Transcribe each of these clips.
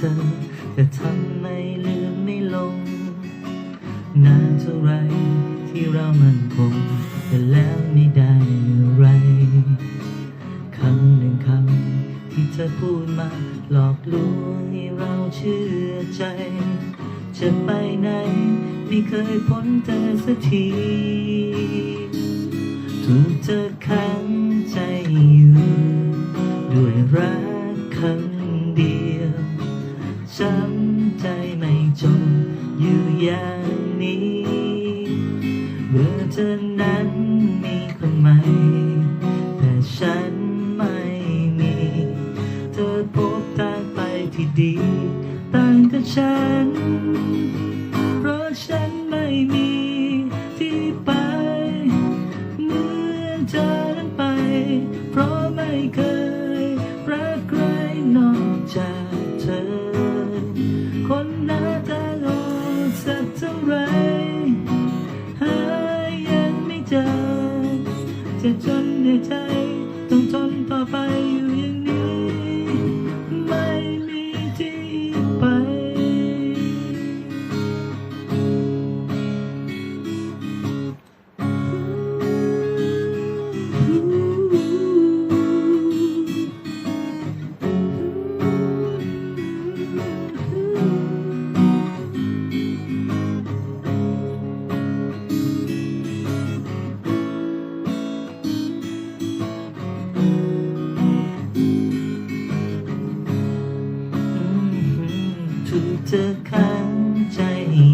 เธอ แต่ทำไมลืมไม่ลง นานเท่าไรที่เรามันคง แต่แล้วไม่ได้อะไรคำหนึ่งคำที่เธอพูดมา หลอกลวงให้เราเชื่อใจ จะไปไหนไม่เคยพ้นเธอสักทีถูกเธอขังใใจไม่จบอยู่อย่างนี้เมื่อเธอนั้นมีคนใหม่ แต่ฉันไม่มี เธอพบทางไปที่ดีต่างกับฉัน เพราะฉันไม่มีที่ไปเมื่อเธอนั้นไป เพราะไม่เคยรักใครนอกจาก ใจ ต้องทนต่อไปอยู่อย่าง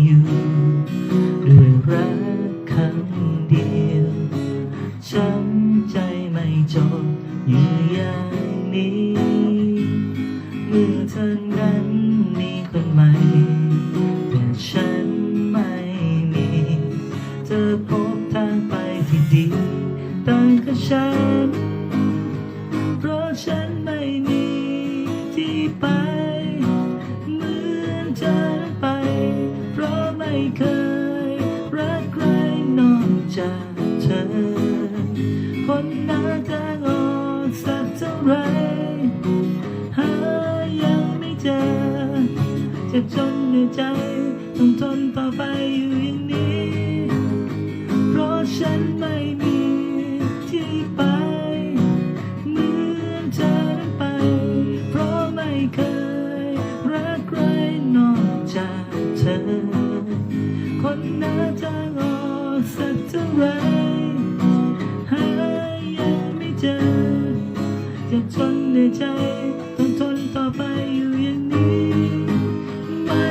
อยู่ด้วยรักคำเดียวช้ำใจไม่จบอยู่อย่างนี้ เมื่อเธอนั้นมีคนใหม่ แต่ฉันไม่มี เธอพบทางไปที่ดีต่างกับฉัน จากเธอ คนหน้าตาหล่อสักเท่าไร หายังไม่เจอเจะจนในใจ ต้องทนต่อไปอยู่อย่างนี้ เพราะฉันไม่มีที่ไปเหมือนเธอนั้นไป เพราะไม่เคยรักใครนอกจากเธอ คนหน้าตาหล่อ สักเท่าไหรหายังไม่เจอจะทนในใจต้องทนต่อไปอยู่อย่างนี้ไม่